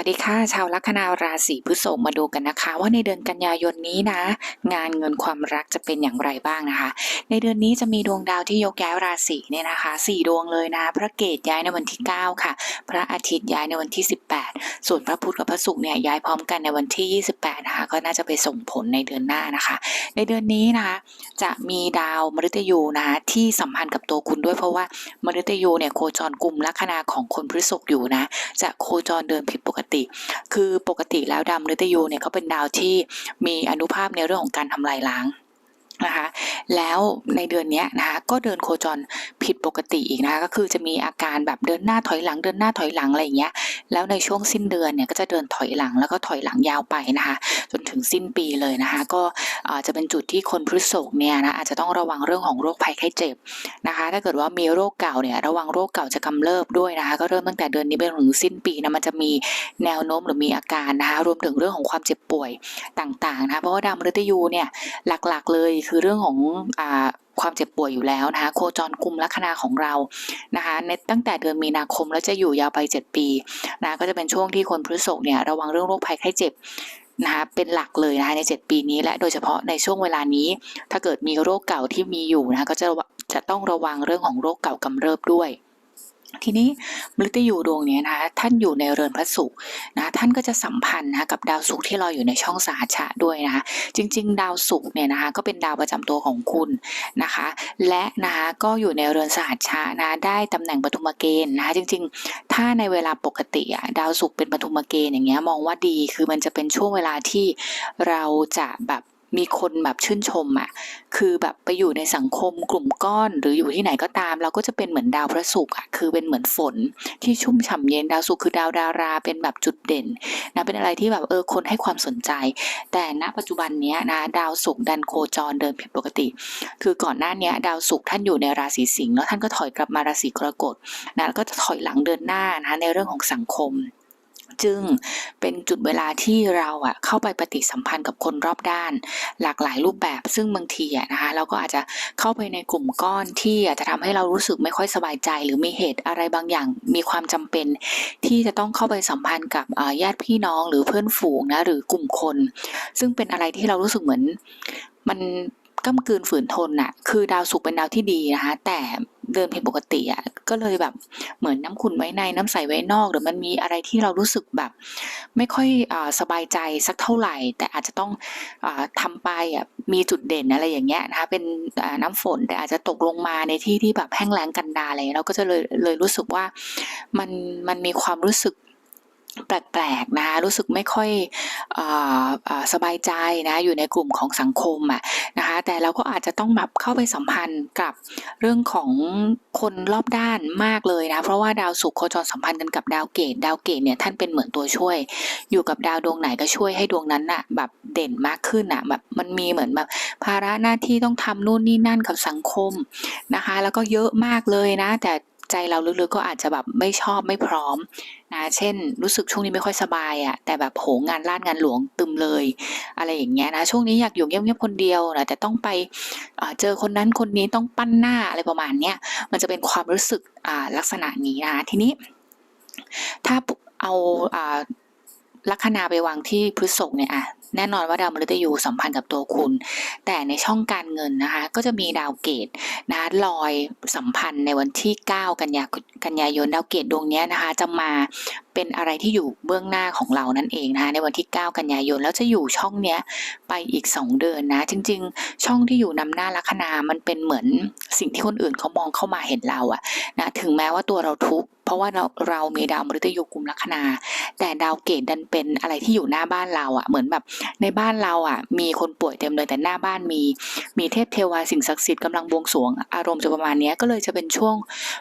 วัสดีค่ะ ชาวลัคนาราศีพฤษภมาดูกันนะคะ ว่าในเดือนกันยายนนี้นะ งานเงินความรักจะเป็นอย่างไรบ้างนะคะ ในเดือนนี้จะมีดวงดาวที่ยกย้ายราศีเนี่ยนะคะสี่ดวงเลยนะ พระเกตย้ายในวันที่ 9 ค่ะ พระอาทิตย์ย้ายในวันที่ 18 ส่วนพระพุธกับพระศุกร์เนี่ยย้ายพร้อมกันในวันที่ 28 นะคะ ก็น่าจะไปส่งผลในเดือนหน้านะคะ ในเดือนนี้นะคะ จะมีดาวมฤตยูนะคะที่สัมพันธ์กับตัวคุณด้วยเพราะว่ามฤตยูเนี่ยโคจรกลุ่มลัคนาของคนพฤษภอยู่นะ จะโคจรเดินผิดปกติคือปกติแล้วดาวมฤตยูเนี่ยเขาเป็นดาวที่มีอนุภาพในเรื่องของการทำลายล้างนะคะแล้วในเดือนนี้นะคะก็เดินโคจร ผิดปกติอีกนะคะก็คือจะมีอาการแบบเดินหน้าถอยหลังเดินหน้าถอยหลังอะไรอย่างเงี้ยแล้วในช่วงสิ้นเดือนเนี่ยก็จะเดินถอยหลังแล้วก็ถอยหลังยาวไปนะคะ จนถึงสิ้นปีเลยนะคะ ก็จะเป็นจุดที่คนพฤษภเนี่ยนะอาจจะต้องระวังเรื่องของโรคภัยไข้เจ็บนะคะ ถ้าเกิดว่ามีโรคเก่าเนี่ยระวังโรคเก่าจะกำเริบด้วยนะคะ ก็เริ่มตั้งแต่เดือนนี้ไปถึงสิ้นปีนะมันจะมีแนวโน้มหรือมีอาการนะคะรวมถึงเรื่องของความเจ็บป่วยต่างๆนะคะเพราะว่าดาวมฤตยูเนี่ยหลักๆเลยคือเรื่องของอ่า ความเจ็บป่วยอยู่แล้วนะคะโคจรกุมลัคนาของเรานะคะในตั้งแต่เดือนมีนาคมแล้วจะอยู่ยาวไป 7 ปีนะก็จะเป็นช่วงที่คนพฤษภเนี่ยระวังเรื่องโรคภัยไข้เจ็บนะคะเป็นหลักเลยนะคะใน 7 ปีนี้และโดยเฉพาะในช่วงเวลานี้ ถ้าเกิดมีโรคเก่าที่มีอยู่นะคะก็จะจะต้องระวังเรื่องของโรคเก่ากำเริบด้วย ทีนี้มฤตยูดวงนี้นะคะท่านอยู่ในเรือนพระศุกร์นะท่านก็จะสัมพันธ์นะกับดาวศุกร์ที่ลอยอยู่ในช่องสหัชะด้วยนะคะจริง ๆ ดาวศุกร์เนี่ยนะคะก็เป็นดาวประจำตัวของคุณนะคะ และนะคะก็อยู่ในเรือนสหัชะนะได้ตำแหน่งปฐุมเกณฑ์นะคะจริง ๆ ถ้าในเวลาปกติอะดาวศุกร์เป็นปฐุมเกณฑ์อย่างเงี้ยมองว่าดีคือมันจะเป็นช่วงเวลาที่เราจะแบบ มีคนแบบชื่นชมอะคือแบบไปอยู่ในสังคมกลุ่มก้อนหรืออยู่ที่ไหนก็ตาม เราก็จะเป็นเหมือนดาวพระศุกร์อะ คือเป็นเหมือนฝนที่ชุ่มฉ่ำเย็นดาวศุกร์คือดาวดารา เป็นแบบจุดเด่นนะ เป็นอะไรที่แบบเออคนให้ความสนใจ แต่ณปัจจุบันเนี้ยนะดาวศุกร์ดันโคจรเดินผิดปกติ คือก่อนหน้านี้ดาวศุกร์ท่านอยู่ในราศีสิงห์แล้วท่านก็ถอยกลับมาราศีกรกฎนะแล้วก็จะถอยหลังเดินหน้านะในเรื่องของสังคม จึงเป็นจุดเวลาที่เราอะเข้าไปปฏิสัมพันธ์กับคนรอบด้าน หลากหลายรูปแบบซึ่งบางทีอะนะคะเราก็อาจจะเข้าไปในกลุ่มก้อนที่อาจจะทำให้เรารู้สึกไม่ค่อยสบายใจ หรือมีเหตุอะไรบางอย่างมีความจำเป็น ที่จะต้องเข้าไปสัมพันธ์กับญาติพี่น้องหรือเพื่อนฝูงนะหรือกลุ่มคน ซึ่งเป็นอะไรที่เรารู้สึกเหมือนมันก้ากลืนฝืนทนน่ะ คือดาวศุกร์เป็นดาวที่ดีนะคะ แต่ เดินผิดปกติอะก็เลยแบบเหมือนน้ำขุ่นไว้ในน้ำใสไว้นอก หรือมันมีอะไรที่เรารู้สึกแบบ ไม่ค่อยอสบายใจสักเท่าไหร่ แต่อาจจะต้องอทำไปอะมีจุดเด่นอะไรอย่างเงี้ยนะคะเป็นน้ำฝนแต่อาจจะตกลงมาในที่ที่แบบแห้งแล้งกันดาอะไรเราก็จะเลยเลยรู้สึกว่ามันมันมีความรู้สึก แปลกๆนะคะรู้สึกไม่ค่อยออสบายใจนะอยู่ในกลุ่มของสังคมอะนะคะแต่เราก็อาจจะต้องแบบเข้าไปสัมพันธ์กับเรื่องของคนรอบด้านมากเลยนะเพราะว่าดาวศุกร์โคจรสัมพันธ์กันกับดาวเกตดาวเกตเนี่ยท่านเป็นเหมือนตัวช่วย อยู่กับดาวดวงไหนก็ช่วยให้ดวงนั้นน่ะแบบเด่นมากขึ้นน่ะแบบมันมีเหมือนแบบภาระหน้าที่ต้องทำนู่นนี่นั่นกับสังคมนะคะ แล้วก็เยอะมากเลยนะแต่ ใจเราลึกๆก็อาจจะแบบไม่ชอบไม่พร้อมนะเช่น รู้สึกช่วงนี้ไม่ค่อยสบายอะ่ะแต่แบบโหงานลาดงานหลวงตึมเลย อะไรอย่างเงี้ยนะช่วงนี้อยากอยู่เงียบๆคนเดียวนะแต่ต้องไปเจอคนนั้นคนนี้ต้องปั้นหน้าอะไรประมาณเนี้ยมันจะเป็นความรู้สึกลักษณะนี้นะทีนี้ ถ้าเอาอ่าลัคนาไปวางที่พฤษภเนี่ยอะ แน่นอนว่าดาวมฤตยูสัมพันธ์กับตัวคุณ แต่ในช่องการเงินนะคะ ก็จะมีดาวเกตนะลอยสัมพันธ์ในวันที่ 9 กันยากันยายนดาวเกตดวงนี้นะคะ จะมา เป็นอะไรที่อยู่เบื้องหน้าของเรานั่นเองนะคะในวันที่ 9 กันยายนแล้วจะอยู่ช่องเนี้ยไปอีก 2 เดือนนะ จริง ๆ ช่องที่อยู่นำหน้าลัคนามันเป็นเหมือนสิ่งที่คนอื่นเขามองเข้ามาเห็นเราอะนะถึงแม้ว่าตัวเราทุกข์เพราะว่าเราเรามีดาวมฤตยูกุมลัคนา แต่ดาวเกตดันเป็นอะไรที่อยู่หน้าบ้านเราอะเหมือนแบบในบ้านเราอะมีคนป่วยเต็มเลยแต่หน้าบ้านมีมีเทพเทวาสิ่งศักดิ์สิทธิ์กำลังบวงสรวง อารมณ์จะประมาณนี้ก็เลยจะเป็นช่วง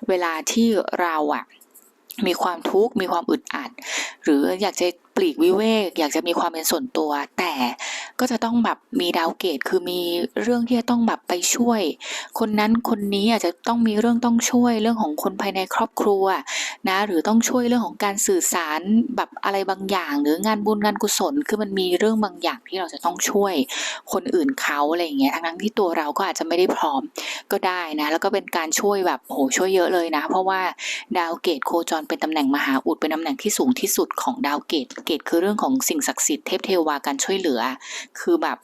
เวลาที่เราอะ มีความทุกข์มีความอึดอัด หรืออยากจะ ปลีกวิเวก อยากจะมีความเป็นส่วนตัว แต่ก็จะต้องแบบมีดาวเกตคือมีเรื่องที่จะต้องแบบไปช่วย คนนั้นคนนี้อาจจะต้องมีเรื่องต้องช่วยเรื่องของคนภายในครอบครัวนะหรือต้องช่วยเรื่องของการสื่อสารแบบอะไรบางอย่าง หรืองานบุญงานกุศลคือมันมีเรื่องบางอย่างที่เราจะต้องช่วยคนอื่นเขาอะไรอย่างเงี้ยทั้งที่ตัวเราก็อาจจะไม่ได้พร้อมก็ได้นะแล้วก็เป็นการช่วยแบบโหช่วยเยอะเลยนะ เพราะว่าดาวเกตโคจรเป็นตำแหน่งมหาอุดเป็นตำแหน่งที่สูงที่สุดของดาวเกตเกตคือเรื่องของสิ่งศักดิ์สิทธิ์เทพเทวาการช่วยเหลือ คือแบบ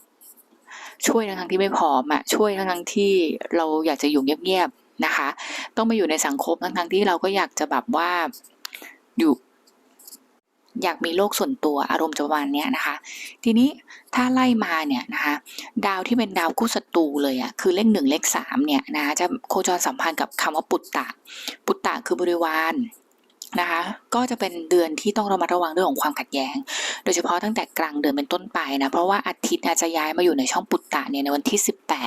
ช่วยทั้งที่ไม่พร้อมอะช่วยทั้งที่เราอยากจะอยู่เงียบๆนะคะ ต้องมาอยู่ในสังคมทั้งที่เราก็อยากจะแบบว่าอยู่อยากมีโลกส่วนตัวอารมณ์จะประมาณเนี้ยนะคะ ทีนี้ถ้าไล่มาเนี่ยนะคะดาวที่เป็นดาวคู่ศัตรูเลยอะ่ะคือเลขหนึ่งเลขสามเนี่ยนะะจะโคจรสัมพันธ์กับคำว่าปุตตะ ปุตตะคือบริวาร นะคะก็จะเป็นเดือนที่ต้องระมัดระวังเรื่องของความขัดแย้ง โดยเฉพาะตั้งแต่กลางเดือนเป็นต้นไปนะเพราะว่าอาทิตย์จะย้ายมาอยู่ในช่องปุตตะเนี่ยในวันที่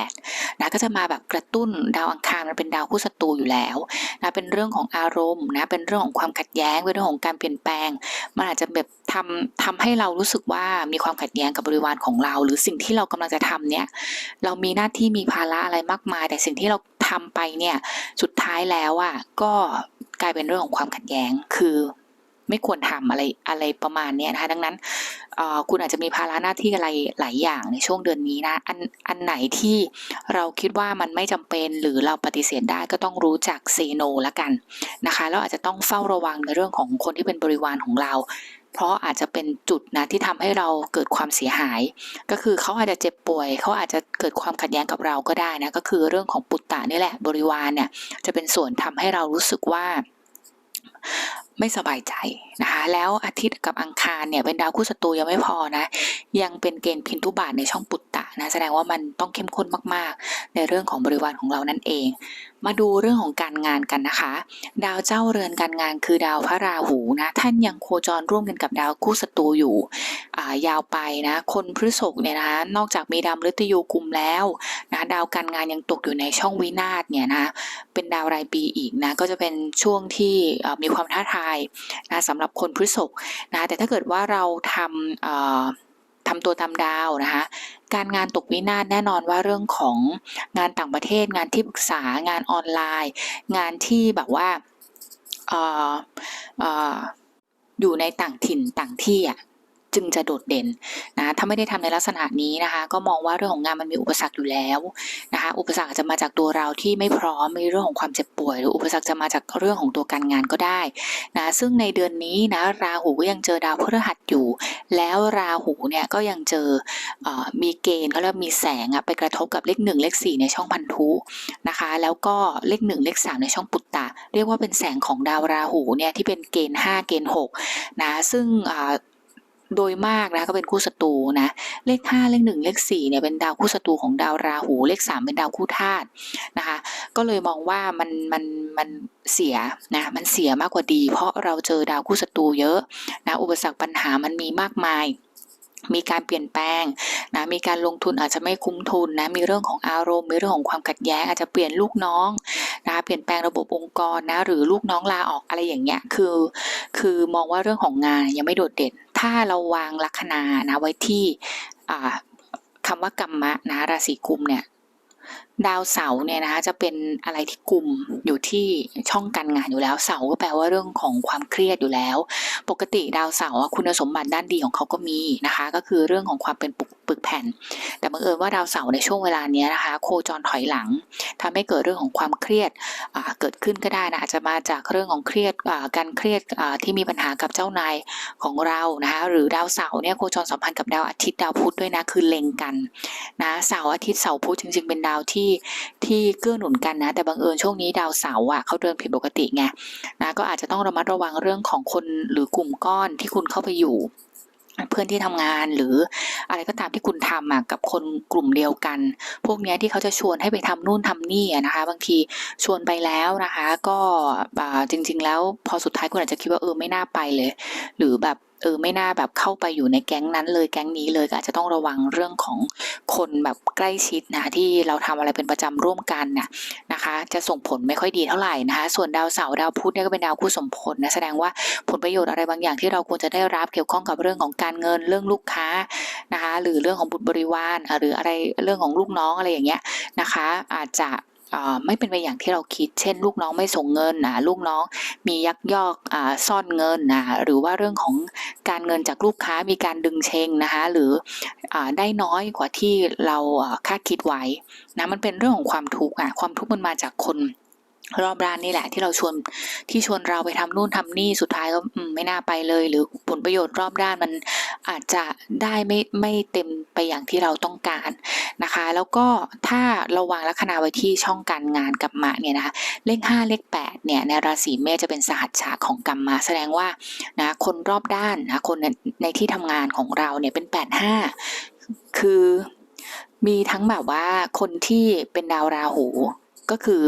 18นะก็จะมาแบบกระตุ้นดาวอังคารมันเป็นดาวคู่ศัตรูอยู่แล้วนะเป็นเรื่องของอารมณ์นะเป็นเรื่องของความขัดแย้งเป็นเรื่องของการเปลี่ยนแปลง มันอาจจะแบบทำทำให้เรารู้สึกว่ามีความขัดแย้งกับบริวารของเรา หรือสิ่งที่เรากำลังจะทำเนี่ยเรามีหน้าที่มีภาระอะไรมากมาย แต่สิ่งที่เราทำไปเนี่ยสุดท้ายแล้วอะก็ กลายเป็นเรื่องของความขัดแย้ง คือไม่ควรทำอะไรอะไรประมาณนี้นะคะ ดังนั้นคุณอาจจะมีภาระหน้าที่อะไรหลายอย่างในช่วงเดือนนี้นะอันอันไหนที่เราคิดว่ามันไม่จำเป็นหรือเราปฏิเสธได้ก็ต้องรู้จักเซโนละกันนะคะแล้วอาจจะต้องเฝ้าระวังในเรื่องของคนที่เป็นบริวารของเรา เพราะอาจจะเป็นจุดนะที่ทำให้เราเกิดความเสียหาย ก็คือเขาอาจจะเจ็บป่วย เขาอาจจะเกิดความขัดแย้งกับเราก็ได้นะก็คือเรื่องของปุตตะนี่แหละบริวารเนี่ยจะเป็นส่วนทำให้เรารู้สึกว่าไม่สบายใจ นะคะแล้วอาทิตย์กับอังคารเนี่ยเป็นดาวคู่ศัตรูยังไม่พอนะ ยังเป็นเกณฑ์พินทุบาทในช่องปุตตะนะแสดงว่ามันต้องเข้มข้นมากๆ ในเรื่องของบริวารของเรานั่นเอง มาดูเรื่องของการงานกันนะคะ ดาวเจ้าเรือนการงานคือดาวพระราหูนะท่านยังโคจรร่วมกันกับดาวคู่ศัตรูอยู่ายาวไปนะ คนพฤษภเนี่ยนะนอกจากมีดาวฤตยูกุมแล้วนะดาวการงานยังตกอยู่ในช่องวินาศเนี่ยนะเป็นดาวรายปีอีกนะก็จะเป็นช่วงที่มีความท้าทายนะสำหรับคนพฤษภนะแต่ถ้าเกิดว่าเราทำทำตัวทำดาวนะคะ การงานตกวินาศแน่นอนว่าเรื่องของงานต่างประเทศ งานที่ปรึกษางานออนไลน์ งานที่แบบว่าอออออยู่ในต่างถิ่นต่างที่อะ จึงจะโดดเด่นนะถ้าไม่ได้ทำในลักษณะนี้นะคะ ก็มองว่าเรื่องของงานมันมีอุปสรรคอยู่แล้วนะคะ อุปสรรคอาจจะมาจากตัวเราที่ไม่พร้อมในเรื่องของความเจ็บป่วย หรืออุปสรรคจะมาจากเรื่องของตัวการงานก็ได้นะซึ่งในเดือนนี้นะราหูก็ยังเจอดาวพฤหัสอยู่ แล้วราหูเนี่ยก็ยังเจอเออมีเกณฑ์เขาเรียกว่ามีแสงไปกระทบกับเลขหนึ่งเลขสี่ในช่องพันธุนะคะ แล้วก็เลขหนึ่งเลขสามในช่องปุตตะ เรียกว่าเป็นแสงของดาวราหูเนี่ยที่เป็นเกณฑ์ห้าเกณฑ์หกนะซึ่ง โดยมากนะก็เป็นคู่ศัตรูนะเลขห้าเลขหนึ่งเลขสี่เนี่ยเป็นดาวคู่ศัตรูของดาวราหู เลขสามเป็นดาวคู่ธาตุนะคะ ก็เลยมองว่ามันมันมันเสียนะมันเสียมากกว่าดี เพราะเราเจอดาวคู่ศัตรูเยอะนะอุปสรรคปัญหามันมีมากมายมีการเปลี่ยนแปลงนะ มีการลงทุนอาจจะไม่คุ้มทุนนะ มีเรื่องของอารมณ์ มีเรื่องของความขัดแย้ง อาจจะเปลี่ยนลูกน้องนะคะเปลี่ยนแปลงระบบองค์กรนะ หรือลูกน้องลาออกอะไรอย่างเงี้ย คือ คือมองว่าเรื่องของงานยังไม่โดดเด่น ถ้าเราวางลัคนานะไว้ที่คำว่ากรรมะนะราศีกุมเนี่ยดาวเสาร์เนี่ยนะคะจะเป็นอะไรที่กลุ่มอยู่ที่ช่องการงานอยู่แล้วเสาร์ก็แปลว่าเรื่องของความเครียดอยู่แล้ว ปกติดาวเสาร์คุณสมบัติด้านดีของเขาก็มีนะคะ ก็คือเรื่องของความเป็นปก ปึกแผ่น แต่บังเอิญว่าดาวเสาร์ในช่วงเวลานี้นะคะ โคจรถอยหลังทำให้เกิดเรื่องของความเครียดเกิดขึ้นก็ได้นะอาจจะมาจากเรื่องของเครียดการเครียดที่มีปัญหากับเจ้านายของเรานะคะหรือดาวเสาร์เนี่ยโคจรสัมพันธ์กับดาวอาทิตย์ดาวพุธด้วยนะคือเล็งกันนะเสาร์อาทิตย์เสาร์พุธจริง ๆ เป็นดาวที่ที่เกื้อหนุนกันนะแต่บังเอิญช่วงนี้ดาวเสาร์อะเขาเดินผิดปกติไงนะก็อาจจะต้องระมัดระวังเรื่องของคนหรือกลุ่มก้อนที่คุณเข้าไปอยู่ เพื่อนที่ทำงานหรืออะไรก็ตามที่คุณทำอะกับคนกลุ่มเดียวกัน พวกนี้ที่เขาจะชวนให้ไปทำนู่นทำนี่นะคะ บางทีชวนไปแล้วนะคะ ก็จริง ๆ แล้วพอสุดท้ายคุณอาจจะคิดว่าเออไม่น่าไปเลย หรือแบบ เออไม่น่าแบบเข้าไปอยู่ในแก๊งนั้นเลยแก๊งนี้เลยก็อาจจะต้องระวังเรื่องของคนแบบใกล้ชิดนะที่เราทำอะไรเป็นประจำร่วมกันน่ะนะคะ จะส่งผลไม่ค่อยดีเท่าไหร่นะคะ ส่วนดาวเสาร์ดาวพุธเนี่ยก็เป็นดาวคู่สมพลนะแสดงว่าผลประโยชน์อะไรบางอย่างที่เราควรจะได้รับเกี่ยวข้องกับเรื่องของการเงินเรื่องลูกค้านะคะ หรือเรื่องของบุตรบริวารหรืออะไรเรื่องของลูกน้องอะไรอย่างเงี้ยนะคะ อาจจะ ไม่เป็นไปอย่างที่เราคิด เช่น ลูกน้องไม่ส่งเงินนะลูกน้องมียักยอกอซ่อนเงินนะหรือว่าเรื่องของการเงินจากลูกค้ามีการดึงเชงนะคะหรืออได้น้อยกว่าที่เราอ่าคาดคิดไว้นะมันเป็นเรื่องของความทุกข์อะความทุกข์มันมาจากคน รอบด้านนี่แหละที่เราชวนที่ชวนเราไปทำนู่นทำนี่สุดท้ายก็ไม่น่าไปเลย หรือผลประโยชน์รอบด้านมันอาจจะได้ไม่ไม่เต็มไปอย่างที่เราต้องการนะคะ แล้วก็ถ้าเราวางลัคนาไว้ที่ช่องการงานกับมะเนี่ยนะคะเลข5เลข8เนี่ยในราศีเมษจะเป็นสหัสฉากของกรรมมาแสดงว่านะคนรอบด้านนะคนในที่ทำงานของเราเนี่ยเป็น 85 คือมีทั้งแบบว่าคนที่เป็นดาวราหู ก็คือ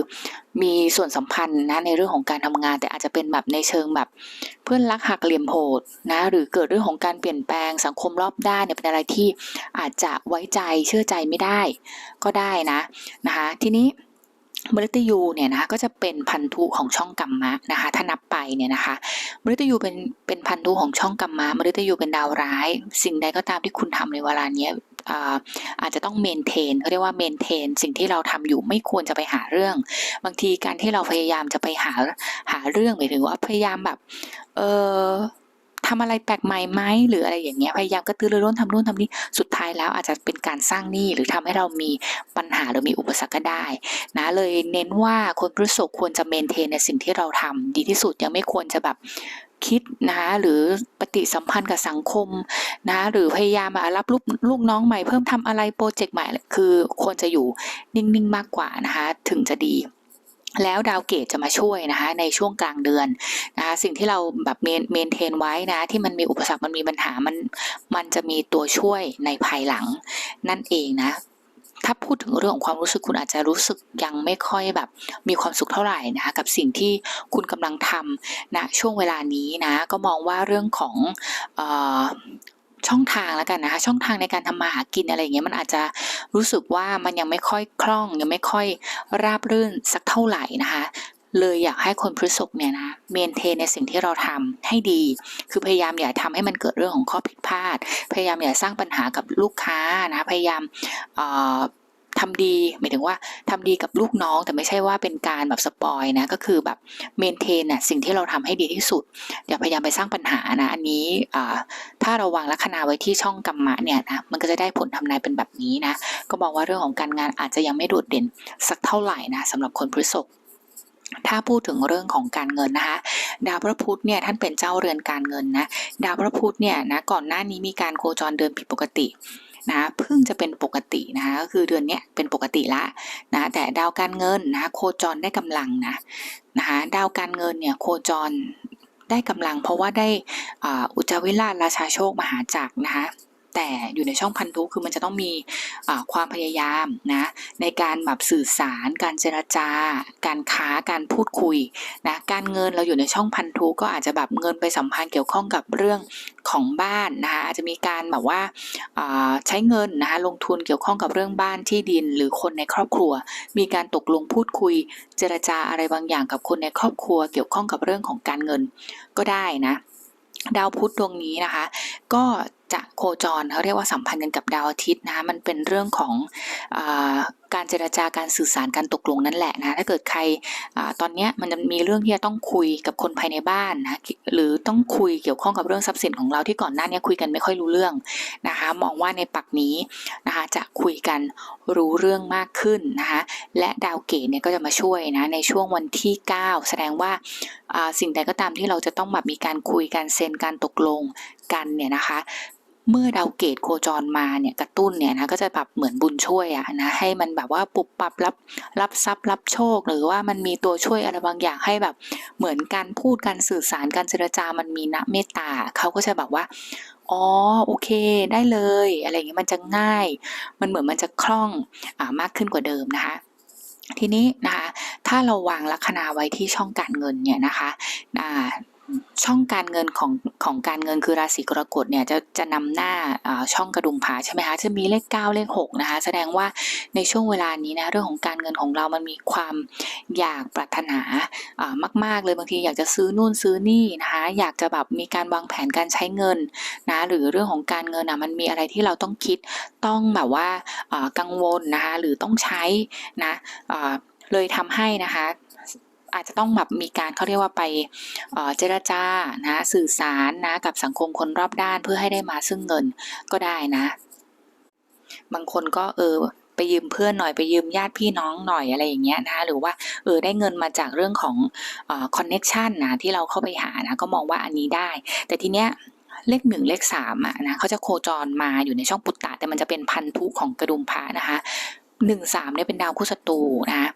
มีส่วนสัมพันธ์นะในเรื่องของการทำงาน แต่อาจจะเป็นแบบในเชิงแบบ เพื่อนรักหักเหลี่ยมโหดนะหรือเกิดเรื่องของการเปลี่ยนแปลงสังคมรอบด้านเนี่ยเป็นอะไรที่อาจจะไว้ใจเชื่อใจไม่ได้ ก็ได้นะนะคะทีนี้มฤตยูเนี่ยนะคะก็จะเป็นพันธุของช่องกรรมะนะคะถ้านับไปเนี่ยนะคะมฤตยูเป็นเป็นพันธุของช่องกรรมะมฤตยูเป็นดาวร้าย สิ่งใดก็ตามที่คุณทำในเวลาเนี้ย อาจจะต้องเมนเทนเขาเรียกว่าเมนเทนสิ่งที่เราทำอยู่ไม่ควรจะไปหาเรื่อง บางทีการที่เราพยายามจะไปหาหาเรื่องหมายถึงว่าพยายามแบบ เออ ทำอะไรแปลกใหม่ไหมหรืออะไรอย่างเงี้ยพยายามกระตือรือร้นทำนู่นทำนี่สุดท้ายแล้วอาจจะเป็นการสร้างหนี้หรือทำให้เรามีปัญหาหรือมีอุปสรรคก็ได้นะเลยเน้นว่าคนพฤษภควรจะเมนเทนในสิ่งที่เราทำดีที่สุดยังไม่ควรจะแบบคิดนะคะหรือปฏิสัมพันธ์กับสังคมนะหรือพยายามมารับลูกลูกน้องใหม่เพิ่มทำอะไรโปรเจกต์ใหม่คือควรจะอยู่นิ่งๆมากกว่านะคะถึงจะดี แล้วดาวเกตจะมาช่วยนะคะในช่วงกลางเดือนนะคะสิ่งที่เราแบบเมนเทนไว้นะที่มันมีอุปสรรคมันมีปัญหามันมันจะมีตัวช่วยในภายหลังนั่นเองนะถ้าพูดถึงเรื่องของความรู้สึกคุณอาจจะรู้สึกยังไม่ค่อยแบบ มีความสุขเท่าไหร่นะคะกับสิ่งที่คุณกำลังทำณช่วงเวลานี้นะก็มองว่าเรื่องของ ช่องทางแล้วกันนะคะ ช่องทางในการทำมาหากินอะไรอย่างเงี้ยมันอาจจะรู้สึกว่ามันยังไม่ค่อยคล่อง ยังไม่ค่อยราบรื่นสักเท่าไหร่นะคะเลยอยากให้คนพฤษภเนี่ยนะเมนเทนในสิ่งที่เราทำให้ดี คือพยายามอย่าทำให้มันเกิดเรื่องของข้อผิดพลาด พยายามอย่าสร้างปัญหากับลูกค้านะพยายามเอ่อ ทำดีหมายถึงว่าทำดีกับลูกน้องแต่ไม่ใช่ว่าเป็นการแบบสปอยนะก็คือแบบเมนเทนน่ะสิ่งที่เราทำให้ดีที่สุดอย่าพยายามไปสร้างปัญหานะ อันนี้ถ้าเราวางลัคนาไว้ที่ช่องกรรมะเนี่ยนะมันก็จะได้ผลทำนายเป็นแบบนี้นะก็บอกว่าเรื่องของการงานอาจจะยังไม่โดดเด่นสักเท่าไหร่นะสำหรับคนพฤษภถ้าพูดถึงเรื่องของการเงินนะคะ ดาวพระพุธเนี่ยท่านเป็นเจ้าเรือนการเงินนะ ดาวพระพุธเนี่ยนะก่อนหน้านี้มีการโคจรเดินผิดปกติ นะเพิ่งจะเป็นปกตินะคะก็คือเดือนนี้เป็นปกติละนะแต่ดาวการเงินนะโคจรได้กำลังนะนะคะดาวการเงินเนี่ยโคจรได้กำลังเพราะว่าได้อุจจาวิราชราชาโชคมหาจักรนะคะ แต่อยู่ในช่องพันธุคือมันจะต้องมีความพยายามนะในการแบบสื่อสาร การเจรจา การค้าการพูดคุยนะการเงินเราอยู่ในช่องพันธุก็อาจจะแบบเงินไปสัมพันธ์เกี่ยวข้องกับเรื่องของบ้านนะคะอาจจะมีการแบบว่าอ่าใช้เงินนะคะลงทุนเกี่ยวข้องกับเรื่องบ้านที่ดิน หรือคนในครอบครัว มีการตกลงพูดคุย เจรจาอะไรบางอย่างกับคนในครอบครัว เกี่ยวข้องกับเรื่องของการเงินก็ได้นะดาวพุธดวงนี้นะคะ ก็ จะโคจรเขาเรียกว่าสัมพันธ์กันกับดาวอาทิตย์นะมันเป็นเรื่องของอการเจรจาการสื่อสารการตกลงนั่นแหละนะถ้าเกิดใครอตอนนี้มันจะมีเรื่องที่จะต้องคุยกับคนภายในบ้านนะหรือต้องคุยเกี่ยวข้องกับเรื่องทรัพย์สินของเราที่ก่อนหน้านี้คุยกันไม่ค่อยรู้เรื่องนะคะมองว่าในปักนี้นะคะจะคุยกันรู้เรื่องมากขึ้นนะคะและดาวเกตเนี่ยก็จะมาช่วยนะในช่วงวันที่ 9 แสดงว่าอ่าสิ่งใดก็ตามที่เราจะต้องแบบมีการคุยการเซ็นการตกลงกันเนี่ยนะคะ เมื่อดาวเกตโคจรมาเนี่ยกระตุ้นเนี่ยนะก็จะแบบเหมือนบุญช่วยอะนะให้มันแบบว่าปุบปับรับรับทรัพย์รับโชค หรือว่ามันมีตัวช่วยอะไรบางอย่างให้แบบเหมือนการพูดการสื่อสารการเจรจามันมีนะเมตตาเขาก็จะแบบว่าอ๋อโอเคได้เลยอะไรเงี้ยมันจะง่าย มันเหมือนมันจะคล่องอมากขึ้นกว่าเดิมนะคะทีนี้นะคะถ้าเราวางลัคนาไว้ที่ช่องการเงินเนี่ยนะคะอ่า ช่องการเงินของของการเงินคือราศีกรกฎเนี่ยจะจะนำหน้าช่องกระดุมผาใช่ไหมคะจะมีเลข 9 เลข6นะคะแสดงว่าในช่วงเวลานี้นะเรื่องของการเงินของเรามันมีความอยากปรารถนามาก ๆ เลยบางทีอยากจะซื้อนู่นซื้อนี่นะคะอยากจะแบบมีการวางแผนการใช้เงินนะหรือเรื่องของการเงินอะมันมีอะไรที่เราต้องคิดต้องแบบว่ากังวลนะคะหรือต้องใช้นะเลยทำให้นะคะ อาจจะต้องแบบมีการเขาเรียกว่าไปเจรจานะสื่อสารนะกับสังคมคนรอบด้านเพื่อให้ได้มาซึ่งเงินก็ได้นะ บางคนก็เออไปยืมเพื่อนหน่อยไปยืมญาติพี่น้องหน่อยอะไรอย่างเงี้ยนะหรือว่าเออได้เงินมาจากเรื่องของคอนเน็กชันนะที่เราเข้าไปหานะก็มองว่าอันนี้ได้ แต่ทีเนี้ยเลขหนึ่งเลขสามอะนะเขาจะโคจรมาอยู่ในช่องปุตตะแต่มันจะเป็นพันธุของกระดุมพระนะคะหนึ่งสามเนี่ยเป็นดาวคู่ศัตรูนะ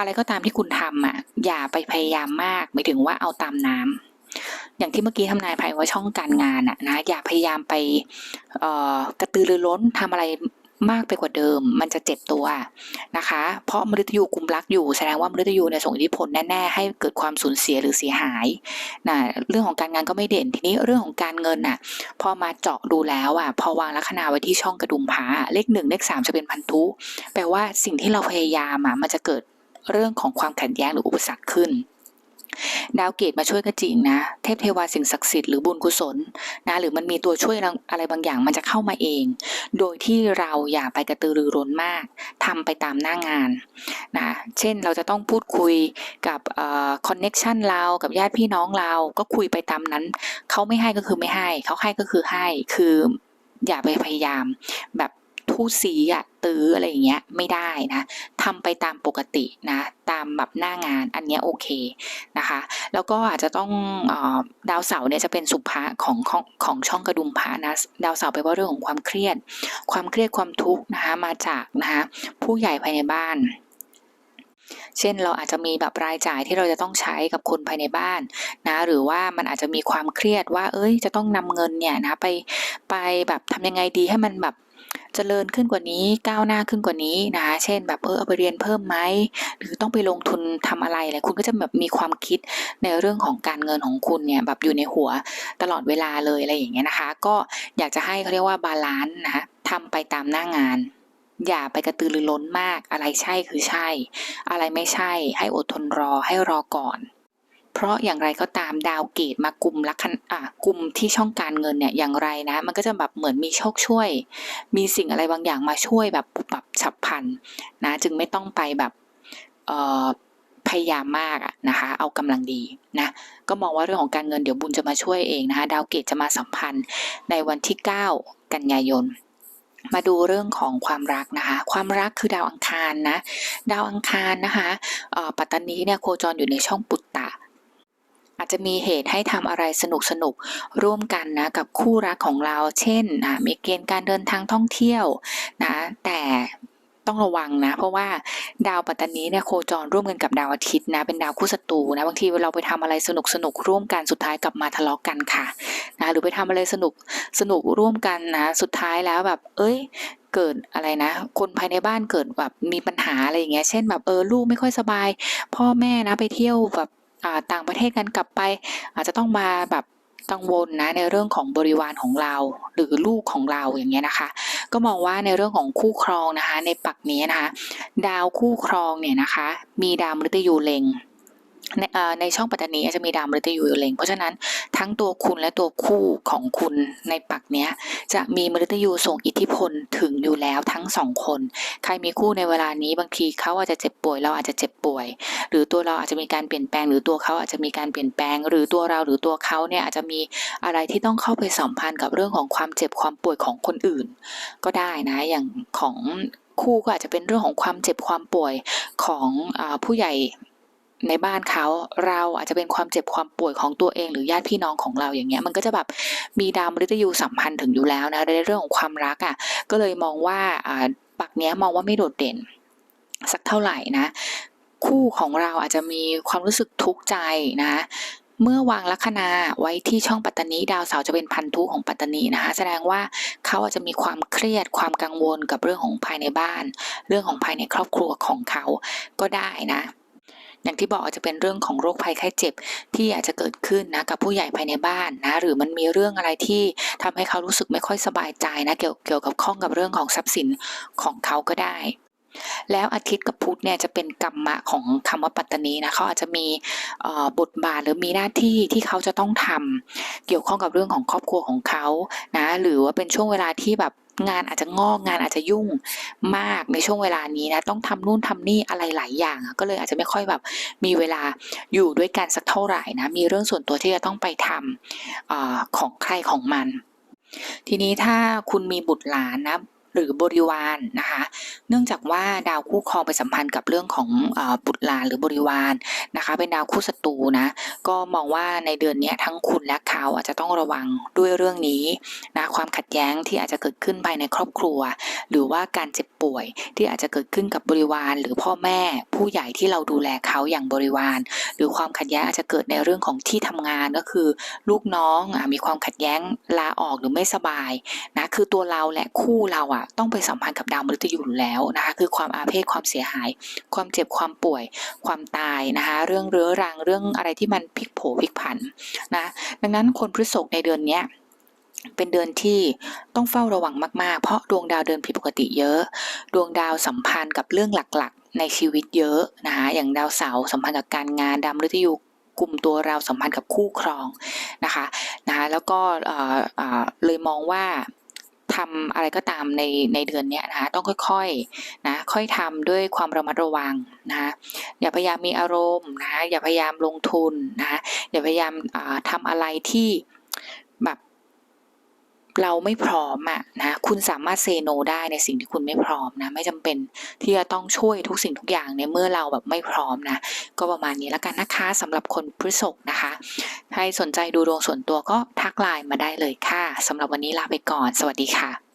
อะไรก็ตามที่คุณทำอะ อย่าไปพยายามมากหมายถึงว่าเอาตามน้ำอย่างที่เมื่อกี้ทำนายภัยว่าช่องการงานอะนะอย่าพยายามไปกระตือรือร้นทำอะไรมากไปกว่าเดิม มันจะเจ็บตัวนะคะ เพราะมฤตยูกุมรักอยู่ แสดงว่ามฤตยูเนี่ยส่งอิทธิพลแน่ๆ ให้เกิดความสูญเสียหรือเสียหายนะเรื่องของการงานก็ไม่เด่น ทีนี้เรื่องของการเงินน่ะ พอมาเจาะดูแล้วอะ พอวางลัคนาไว้ที่ช่องกระดุมผาเลขหนึ่งเลขสามจะเป็นพันธุ แปลว่าสิ่งที่เราพยายามอะ มันจะเกิด เรื่องของความขัดแย้งหรืออุปสรรคขึ้น ดาวเกตมาช่วยก็จริงนะ เทพเทวาสิ่งศักดิ์สิทธิ์หรือบุญกุศลนะหรือมันมีตัวช่วยอะไรบางอย่างมันจะเข้ามาเอง โดยที่เราอย่าไปกระตือรือร้นมากทำไปตามหน้างานนะเช่นเราจะต้องพูดคุยกับคอนเน็กชันเรากับญาติพี่น้องเราก็คุยไปตามนั้น เขาไม่ให้ก็คือไม่ให้ เขาให้ก็คือให้คืออย่าไปพยายามแบบ ทู่สีอะตื้ออะไรอย่างเงี้ยไม่ได้นะทำไปตามปกตินะตามแบบหน้างานอันเนี้ยโอเคนะคะ แล้วก็อาจจะต้องอดาวเสาร์เนี่ยจะเป็นสุภาของของของช่องกระดุมพระนะดาวเสาร์ไปว่าเรื่องของความเครียด ความเครียดความทุกข์นะคะมาจากนะคะผู้ใหญ่ภายในบ้านเช่นเราอาจจะมีแบบรายจ่ายที่เราจะต้องใช้กับคนภายในบ้านนะหรือว่ามันอาจจะมีความเครียดว่า เอ้ยจะต้องนำเงินเนี่ยนะไปไปแบบทำยังไงดีให้มันแบบ เจริญขึ้นกว่านี้ก้าวหน้าขึ้นกว่านี้นะเช่นแบบเออเอาไปเรียนเพิ่มไหมหรือต้องไปลงทุนทำอะไรอะไรคุณก็จะแบบมีความคิดในเรื่องของการเงินของคุณเนี่ยแบบอยู่ในหัวตลอดเวลาเลยอะไรอย่างเงี้ยนะคะ ก็อยากจะให้เขาเรียกว่าบาลานซ์นะทำไปตามหน้างานอย่าไปกระตือรือร้นมาก อะไรใช่คือใช่ อะไรไม่ใช่ ให้อดทนรอ ให้รอก่อน เพราะอย่างไรก็ตามดาวเกตมากลุ่มลัคนอ่ากลุ่มที่ช่องการเงินเนี่ยอย่างไรนะ มันก็จะแบบเหมือนมีโชคช่วย มีสิ่งอะไรบางอย่างมาช่วยแบบปุบปับฉับพลันนะ จึงไม่ต้องไปแบบเอ่อพยายามมากนะคะ เอากำลังดีนะ ก็มองว่าเรื่องของการเงินเดี๋ยวบุญจะมาช่วยเองนะคะ ดาวเกตจะมาสัมพันธ์ในวันที่ 9 กันยายน มาดูเรื่องของความรักนะคะ ความรักคือดาวอังคารนะ ดาวอังคารนะคะปัตตานีเนี่ยโคจรอยู่ในช่องปุตตะ อาจจะมีเหตุให้ทำอะไรสนุกสนุกร่วมกันนะกับคู่รักของเรา เช่นมีเกณฑ์การเดินทางท่องเที่ยวนะแต่ต้องระวังนะ เพราะว่าดาวปัตตานีเนี่ยโคจรร่วมกันกับดาวอาทิตย์นะเป็นดาวคู่ศัตรูนะบางทีเราไปทำอะไรสนุกสนุกร่วมกันสุดท้ายกลับมาทะเลาะกกันค่ะนะหรือไปทำอะไรสนุกสนุกร่วมกันนะสุดท้ายแล้วแบบ เอ้ยเกิดอะไรนะ คนภายในบ้านเกิดแบบมีปัญหาอะไรอย่างเงี้ย เช่นแบบเออลูกไม่ค่อยสบาย พ่อแม่นะไปเที่ยวแบบ ต่างประเทศกันกลับไป อาจจะต้องมาแบบกังวลนะในเรื่องของบริวารของเรา หรือลูกของเราอย่างเงี้ยนะคะ ก็มองว่าในเรื่องของคู่ครองนะคะ ในปักนี้นะคะ ดาวคู่ครองเนี่ยนะคะ มีดาวมฤตยูเล็ง ในในช่องปัตตานีจะมีดาวมฤตยูอยู่เล็งเพราะฉะนั้นทั้งตัวคุณและตัวคู่ของคุณในปักเนี้ยจะมีมฤตยูส่งอิทธิพลถึงอยู่แล้วทั้งสองคน ใครมีคู่ในเวลานี้บางทีเขาอาจจะเจ็บป่วยเราอาจจะเจ็บป่วย หรือตัวเราอาจจะมีการเปลี่ยนแปลง หรือตัวเขาอาจจะมีการเปลี่ยนแปลง หรือตัวเราหรือตัวเขาเนี่ยอาจจะมีอะไรที่ต้องเข้าไปสัมพันธ์กับเรื่องของความเจ็บความป่วยของคนอื่น ก็ได้นะอย่างของคู่ก็อาจจะเป็นเรื่องของความเจ็บความป่วยของอผู้ใหญ่ ในบ้านเขาเราอาจจะเป็นความเจ็บความป่วยของตัวเอง หรือญาติพี่น้องของเราอย่างเงี้ยมันก็จะแบบมีดาวมฤตยูสัมพันธ์ถึงอยู่แล้วนะในเรื่องของความรักอะ่ะก็เลยมองว่าปักเนี้ยมองว่าไม่โดดเด่น สักเท่าไหร่นะ คู่ของเราอาจจะมีความรู้สึกทุกข์ใจนะเมื่อวางลัคนาไว้ที่ช่องปัตตานีดาวเสาร์จะเป็นพันธุของปัตตานีนะคะแสดงว่าเขาอาจจะมีความเครียดความกังวลกับเรื่องของภายในบ้าน เรื่องของภายในครอบครัวของเขาก็ได้นะ อย่างที่บอกอาจจะเป็นเรื่องของโรคภัยไข้เจ็บที่อาจจะเกิดขึ้นนะกับผู้ใหญ่ภายในบ้านนะหรือมันมีเรื่องอะไรที่ทำให้เขารู้สึกไม่ค่อยสบายใจนะเกี่ยวเกี่ยวกับข้องกับเรื่องของทรัพย์สินของเขาก็ได้แล้วอาทิตย์กับพุธเนี่ยจะเป็นกรรมะของคำว่าปัตตานีนะเขาอาจจะมีบทบาทหรือมีหน้าที่ที่เขาจะต้องทำเกี่ยวข้องกับเรื่องของครอบครัวของเขานะหรือว่าเป็นช่วงเวลาที่แบบ งานอาจจะงอกงานอาจจะยุ่งมากในช่วงเวลานี้นะต้องทำนู่นทำนี่อะไรหลายอย่าง ก็เลยอาจจะไม่ค่อยแบบมีเวลาอยู่ด้วยกันสักเท่าไหร่นะมีเรื่องส่วนตัวที่จะต้องไปทำอของใครของมัน ทีนี้ถ้าคุณมีบุตรหลานนะ หรือบริวารนะคะ เนื่องจากว่าดาวคู่ครองไปสัมพันธ์กับเรื่องของบุตรหลานหรือบริวารนะคะ เป็นดาวคู่ศัตรูนะ ก็มองว่าในเดือนนี้ทั้งคุณและเขาอาจจะต้องระวังด้วยเรื่องนี้นะ ความขัดแย้งที่อาจจะเกิดขึ้นภายในครอบครัว หรือว่าการเจ็บป่วย ที่อาจจะเกิดขึ้นกับบริวาร หรือพ่อแม่ผู้ใหญ่ที่เราดูแลเขาอย่างบริวาร หรือความขัดแย้งอาจจะเกิดในเรื่องของที่ทำงานก็คือ ลูกน้องอมีความขัดแย้งลาออกหรือไม่สบายนะคือตัวเราและคู่เราอะต้องไปสัมพันธ์กับดาวมฤตยูอยู่แล้วนะคะคือความอาเพศความเสียหาย ความเจ็บความป่วย ความตายนะคะเรื่องเรื้อรังเรื่องอะไรที่มันพลิกโผพลิกผันนะดังนั้นคนพฤษภในเดือนเนี้ย เป็นเดือนที่ต้องเฝ้าระวังมากๆ เพราะดวงดาวเดินผิดปกติเยอะ ดวงดาวสัมพันธ์กับเรื่องหลักๆ ในชีวิตเยอะนะคะอย่างดาวเสาร์สัมพันธ์กับการงานดาวมฤตยูกลุ่มตัวเราสัมพันธ์กับคู่ครองนะคะนะคะแล้วก็เอ่อเเลยมองว่าทำอะไรก็ตามในในเดือนนี้นะคะต้องค่อยๆนะค่อยทำด้วยความระมัดระวังนะคะอย่าพยายามมีอารมณ์นะคะอย่าพยายามลงทุนนะคะอย่าพยายามอ่าทำอะไรที่แบบ เราไม่พร้อมอะนะคุณสามารถเซโนได้ในสิ่งที่คุณไม่พร้อมนะไม่จำเป็นที่จะต้องช่วยทุกสิ่งทุกอย่างในเมื่อเราแบบไม่พร้อมนะก็ประมาณนี้แล้วกันนะคะสำหรับคนพฤษภนะคะใครสนใจดูดวงส่วนตัวก็ทักไลน์มาได้เลยค่ะสำหรับวันนี้ลาไปก่อน สวัสดีค่ะ